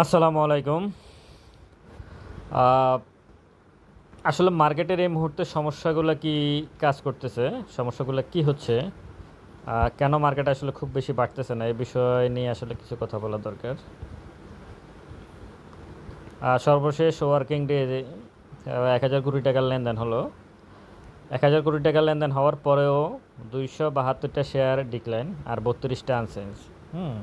আসসালামু আলাইকুম। আসলে মার্কেটের এই মুহূর্তে সমস্যাগুলো কি কাজ করতেছে? সমস্যাগুলো কি হচ্ছে? কেন মার্কেট আসলে খুব বেশি বাড়তেছে না? এই বিষয় নিয়ে আসলে কিছু কথা বলা দরকার। সর্বশেষ ওয়ার্কিং ডে এক হাজার কোটি টাকার লেনদেন হলো। এক হাজার কোটি টাকার লেনদেন হওয়ার পরেও দুইশো বাহাত্তরটা শেয়ার ডিক্লাইন আর বত্রিশটা আনসেন্স হুম।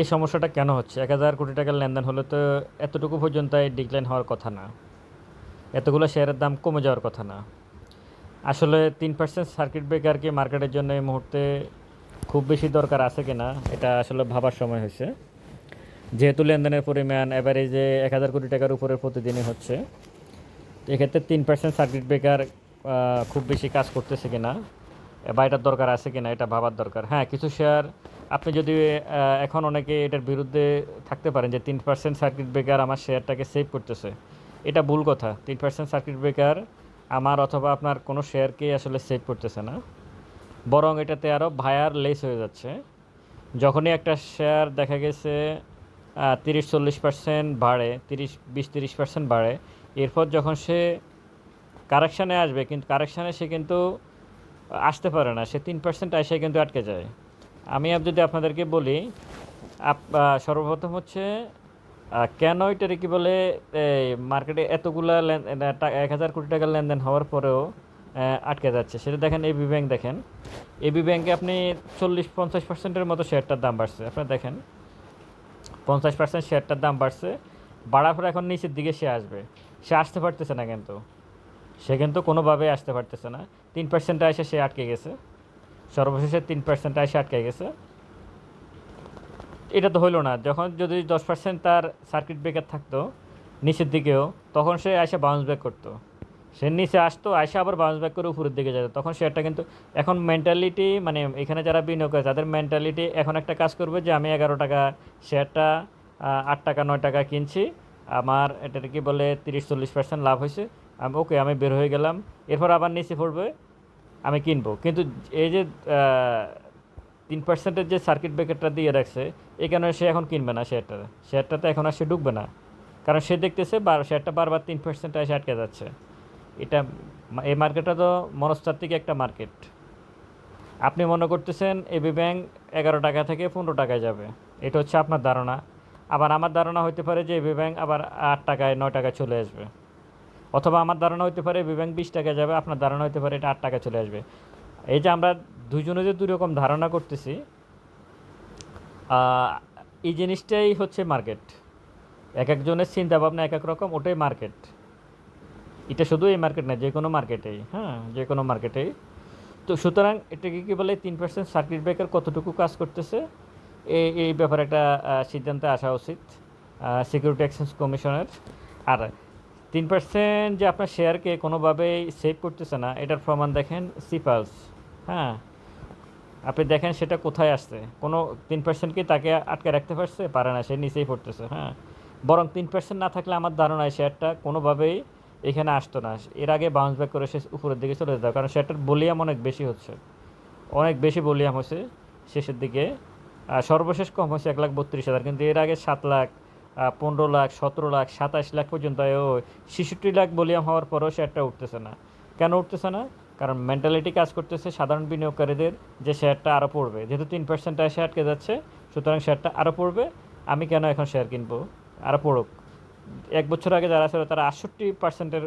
এই সমস্যাটা কেন হচ্ছে? এক হাজার কোটি টাকার লেনদেন হলে তো এতটুকু পর্যন্ত ডিক্লাইন হওয়ার কথা না। এতগুলো শেয়ারের দাম কমে যাওয়ার কথা না। আসলে তিন পার্সেন্ট সার্কিট ব্রেকার কি মার্কেটের জন্য এই মুহূর্তে খুব বেশি দরকার আছে কি না এটা আসলে ভাবার সময় হয়েছে। যেহেতু লেনদেনের পরিমাণ অ্যাভারেজে এক হাজার কোটি টাকার উপরে প্রতিদিনই হচ্ছে এক্ষেত্রে তিন পার্সেন্ট সার্কিট ব্রেকার খুব বেশি কাজ করতেছে কিনা, বা এটার দরকার আছে কিনা, এটা ভাবার দরকার। হ্যাঁ কিছু শেয়ার আপনি যদি এখন অনেকে এটার বিরুদ্ধে থাকতে পারেন যে তিন পার্সেন্ট সার্কিট ব্রেকার আমার শেয়ারটাকে সেভ করতেছে। এটা ভুল কথা। তিন পার্সেন্ট সার্কিট ব্রেকার আমার অথবা আপনার কোনো শেয়ারকে আসলে সেভ করতেছে না। বরং এটাতে আরও ভায়ার লেস হয়ে যাচ্ছে। যখনই একটা শেয়ার দেখা গেছে তিরিশ চল্লিশ পার্সেন্ট বাড়ে, তিরিশ, বিশ, তিরিশ পার্সেন্ট বাড়ে, এরপর যখন সে কারেকশানে আসবে, কিন্তু কারেকশানে সে কিন্তু আসতে পারে না। সে তিন পার্সেন্ট এসে কিন্তু আটকে যায়। আমি যদি আপনাদেরকে বলি সর্বপ্রথম হচ্ছে কেন এটার কি বলে মার্কেটে এতগুলা এক হাজার কোটি টাকার লেনদেন হওয়ার পরেও আটকে যাচ্ছে। সেটা দেখেন এবি ব্যাংক দেখেন। এবি ব্যাংকে আপনি চল্লিশ, পঞ্চাশ পার্সেন্টের মতো শেয়ারটার দাম বাড়ছে। আপনারা দেখেন, পঞ্চাশ পার্সেন্ট শেয়ারটার দাম বাড়ছে। বাড়ার পর এখন নিচের দিকে সে আসবে। সে আসতে পারতেছে না কিন্তু। সে কিন্তু কোনোভাবে আসতে পারতেছে না। তিন পার্সেন্টে এসে সে আটকে গেছে। সর্বশেষে তিন পার্সেন্টে এসে আটকে গেছে। এটা তো হইল না, যখন যদি দশ পার্সেন্ট তার সার্কিট ব্রেকার থাকতো নিচের দিকেও, তখন সে এসে বাউন্স ব্যাক করতো। সে নিচে আসতো, এসে আবার বাউন্স ব্যাক করে উপরের দিকে যেত। তখন শেয়ারটা কিন্তু, এখন মেন্টালিটি মানে এখানে যারা বিনিয়োগ করে, তাদের মেন্টালিটি এখন একটা কাজ করবে যে, আমি এগারো টাকা শেয়ারটা আট টাকা, নয় টাকা কিনছি, আমার এটা কি বলে, তিরিশ চল্লিশ পার্সেন্ট লাভ হয়েছে। আমি ওকে আমি বের হয়ে গেলাম। এরপর আবার নিচে পড়বে আমি কিনবো। কিন্তু এই যে তিন পার্সেন্টের যে সার্কিট ব্রেকারটা দিয়ে রাখছে, এই কারণে সে এখন কিনবে না শেয়ারটা শেয়ারটাতে এখন আর সে ঢুকবে না। কারণ সে দেখতেছে বার শেয়ারটা বারবার তিন পার্সেন্ট এসে আটকে যাচ্ছে। এটা এই মার্কেটটা তো মনস্তাত্ত্বিক একটা মার্কেট আপনি মনে করতেছেন এবি ব্যাংক এগারো টাকা থেকে পনেরো টাকায় যাবে। এটা হচ্ছে আপনার ধারণা। আবার আমার ধারণা হতে পারে যে এবি ব্যাংক আবার আট টাকায়, নয় টাকায় চলে আসবে। অথবা আমার ধারণা হতে পারে এবি ব্যাংক বিশ টাকায় যাবে, আপনার ধারণা হতে পারে এটা আট টাকা চলে আসবে। এই যে আমরা দুজনে যে দুই রকম ধারণা করতেছি এই জিনিসটাই হচ্ছে মার্কেট। এক একজনের চিন্তা ভাবনা এক এক রকম, ওটাই মার্কেট। এটা শুধু এই মার্কেট না, যে কোনো মার্কেটেই হ্যাঁ যে কোনো মার্কেটেই। তো সুতরাং এটাকে কী বলে, তিন পার্সেন্ট সার্কিট ব্রেকার কতটুকু কাজ করতেছে? এই এই ব্যাপারে একটা সিদ্ধান্তে আসা উচিত সিকিউরিটি এক্সচেঞ্জ কমিশনের আর তিন পার্সেন্ট যে আপনার শেয়ারকে কোনোভাবেই সেভ করতেছে না, এটার প্রমাণ দেখেন সিপালস হ্যাঁ? আপনি দেখেন সেটা কোথায় আসছে? কোনো তিন পার্সেন্ট কি তাকে আটকে রাখতে পারছে? পারে না, সে নিচেই পড়তেছে হ্যাঁ? বরং তিন পার্সেন্ট না থাকলে আমার ধারণা শেয়ারটা কোনোভাবেই এখানে আসতো না। এর আগে বাউন্স ব্যাক করে সে উপরের দিকে চলে যেত, কারণ শেয়ারটার বলিয়াম অনেক বেশি হচ্ছে। অনেক বেশি বলিয়াম হচ্ছে শেষের দিকে। সর্বশেষ কম হচ্ছে এক লাখ বত্রিশ হাজার, কিন্তু এর আগে সাত লাখ পনেরো লাখ, সতেরো লাখ, সাতাশ লাখ পর্যন্ত ছেষট্টি লাখ ভলিউম হওয়ার পরেও শেয়ারটা উঠতেছে না। কেন উঠতেছে না? কারণ মেন্টালিটি কাজ করতেছে সাধারণ বিনিয়োগকারীদের যে শেয়ারটা আরও পড়বে। যেহেতু তিন পার্সেন্ট এসে আটকে যাচ্ছে, সুতরাং শেয়ারটা আরও পড়বে। আমি কেন এখন শেয়ার কিনবো? আরও পড়ুক। এক বছর আগে যারা ছিল তারা আটষট্টি পার্সেন্টের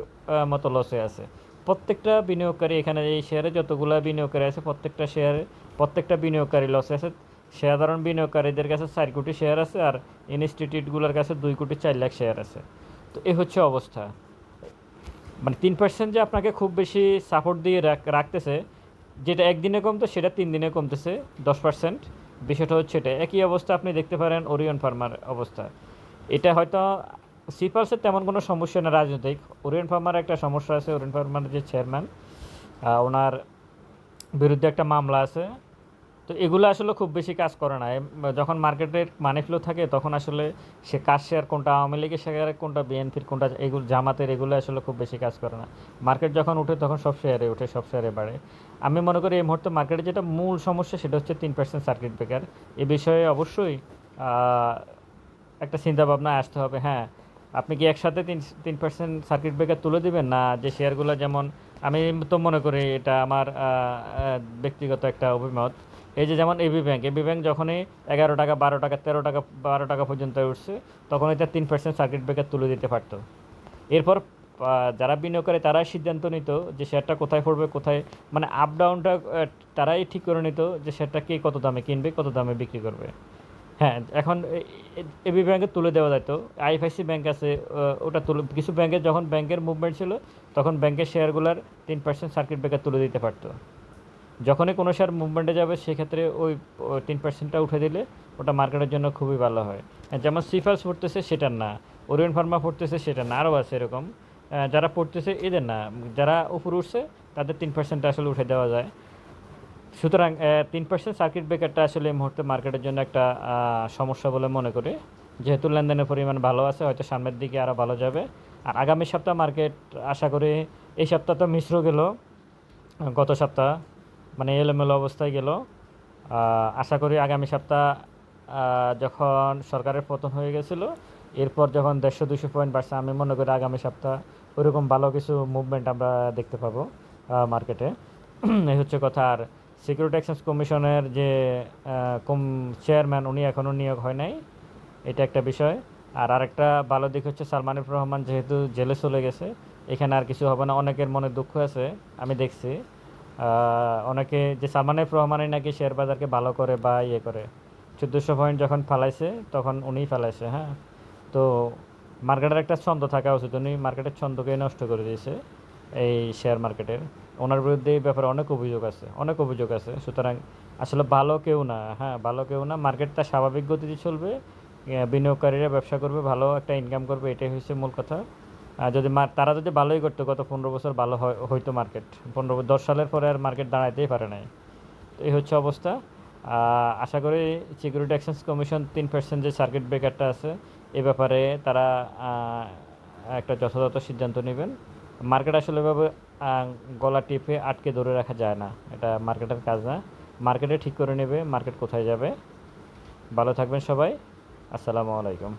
মতো লসে আছে। প্রত্যেকটা বিনিয়োগকারী এখানে এই শেয়ারে যতগুলো বিনিয়োগকারী আছে, প্রত্যেকটা শেয়ারে প্রত্যেকটা বিনিয়োগকারী লসে আছে। সাধারণ বিনিয়োগকারীদের কাছে চার কোটি শেয়ার আছে আর ইনস্টিটিউটগুলোর কাছে দুই কোটি চার লাখ শেয়ার আছে। তো এই হচ্ছে অবস্থা। মানে তিন পার্সেন্ট যে আপনাকে খুব বেশি সাপোর্ট দিয়ে রাখ- রাখতেছে, যেটা একদিনে কমতো সেটা তিন দিনে কমতেছে, দশ পার্সেন্ট বিষয়টা হচ্ছে এটা। একই অবস্থা আপনি দেখতে পারেন ওরিয়ন ফার্মার অবস্থা। এটা হয়তো সিপালসের তেমন কোনো সমস্যা না, রাজনৈতিক। ওরিয়ন ফার্মার একটা সমস্যা আছে ওরিয়ন ফার্মার যে চেয়ারম্যান ওনার বিরুদ্ধে একটা মামলা আছে। তো এগুলো আসলে খুব বেশি কাজ করে না। যখন মার্কেটের মানি ফ্লো থাকে, তখন আসলে সে কাজ শেয়ার কোনটা আওয়ামী লীগের শেয়ার কোনটা বিএনপির কোনটা এগুলো জামাতের, এগুলো আসলে খুব বেশি কাজ করে না। মার্কেট যখন উঠে, তখন সব শেয়ারে ওঠে সব শেয়ারে বাড়ে। আমি মনে করি এই মুহূর্তে মার্কেটে যেটা মূল সমস্যা, সেটা হচ্ছে তিন পার্সেন্ট সার্কিট ব্রেকার এ বিষয়ে অবশ্যই একটা চিন্তা ভাবনা আসতে হবে। হ্যাঁ আপনি কি একসাথে তিন তিন পার্সেন্ট সার্কিট ব্রেকার তুলে দিবেন? না, যে শেয়ারগুলো যেমন, আমি তো মনে করি এটা আমার ব্যক্তিগত একটা অভিমত। এই যে যেমন এবি ব্যাংক এবি ব্যাংক যখনই এগারো টাকা, বারো টাকা, তেরো টাকা, বারো টাকা পর্যন্ত উঠছে তখন এটা তিন পার্সেন্ট সার্কিট ব্রেকার তুলে দিতে পারতো। এরপর যারা বিনিয়োগ করে তারাই সিদ্ধান্ত নিত যে শেয়ারটা কোথায় পড়বে, কোথায় মানে আপ ডাউনটা তারাই ঠিক করে নিত যে শেয়ারটা কে কত দামে কিনবে, কত দামে বিক্রি করবে। হ্যাঁ এখন এবি ব্যাংকে তুলে দেওয়া যেত আইএফআইসি ব্যাংক আছে ওটা তুলে, কিছু ব্যাংকে যখন ব্যাংকের মুভমেন্ট ছিল, তখন ব্যাংকের শেয়ারগুলোর তিন পার্সেন্ট সার্কিট ব্রেকার তুলে দিতে পারতো। যখনই কোনো শেয়ার মুভমেন্টে যাবে, সেক্ষেত্রে ওই তিন পার্সেন্টটা উঠে দিলে ওটা মার্কেটের জন্য খুবই ভালো হয়। যেমন সিফালস পড়তেছে সেটা না। ওরিয়ন ফার্মা পড়তেছে সেটা না। আরও আছে এরকম। যারা পড়তেছে, এদের না। যারা উপরে উঠছে, তাদের তিন পার্সেন্ট আসলে উঠে দেওয়া যায়। সুতরাং তিন পার্সেন্ট সার্কিট ব্রেকারটা আসলে এই মুহূর্তে মার্কেটের জন্য একটা সমস্যা বলে মনে করি। যেহেতু লেনদেনের পরিমাণ ভালো আছে, হয়তো সামনের দিকে আরও ভালো যাবে। আর আগামী সপ্তাহ মার্কেট আশা করি, এই সপ্তাহ তো মিশ্র গেল। গত সপ্তাহ মানে এলোমেলো অবস্থায় গেল। আশা করি আগামী সপ্তাহ যখন সরকারের পতন হয়ে গেছিল, এরপর যখন দেড়শো দুশো পয়েন্ট বাড়ছে, আমি মনে করি আগামী সপ্তাহ ওইরকম ভালো কিছু মুভমেন্ট আমরা দেখতে পাবো মার্কেটে এই হচ্ছে কথা। আর সিকিউরিটি এক্সচেঞ্জ কমিশনের যে কম চেয়ারম্যান উনি এখনও নিয়োগ হয় নাই, এটা একটা বিষয়। আর আরেকটা ভালো দিক হচ্ছে সালমানিফ রহমান যেহেতু জেলে চলে গেছে, এখানে আর কিছু হবে না, অনেকের মনে দুঃখ আছে, আমি দেখছি। অনেকে যে সালমানিফ রহমানই নাকি শেয়ার বাজারকে ভালো করে বা ইয়ে করে। চোদ্দোশো পয়েন্ট যখন ফালাইছে, তখন উনিই ফালাইছে হ্যাঁ? তো মার্কেটের একটা ছন্দ থাকা উচিত। উনি মার্কেটের ছন্দকে নষ্ট করে দিয়েছে এই শেয়ার মার্কেটের ওনার বিরুদ্ধে এই ব্যাপারে অনেক অভিযোগ আছে, অনেক অভিযোগ আছে। সুতরাং আসলে ভালো কেউ না হ্যাঁ ভালো কেউ না। মার্কেট তার স্বাভাবিক গতিতে চলবে বিনিয়োগকারীরা ব্যবসা করবে, ভালো একটা ইনকাম করবে, এটাই হচ্ছে মূল কথা। যদি তারা যদি ভালোই করতো, গত পনেরো বছর ভালো হইতো মার্কেট পনেরো দশ সালের পরে আর মার্কেট দাঁড়াইতেই পারে নাই। তো এই হচ্ছে অবস্থা। আশা করি সিকিউরিটি এক্সচেঞ্জ কমিশন তিন পার্সেন্ট যে সার্কিট ব্রেকারটা আছে, এ ব্যাপারে তারা একটা যথাযথ সিদ্ধান্ত নেবেন। মার্কেট আসলে এভাবে গলা টিপে আটকে ধরে রাখা যায় না। এটা মার্কেটের কাজ না। মার্কেটে ঠিক করে নেবে মার্কেট কোথায় যাবে। ভালো থাকবেন সবাই। আসসালামু আলাইকুম।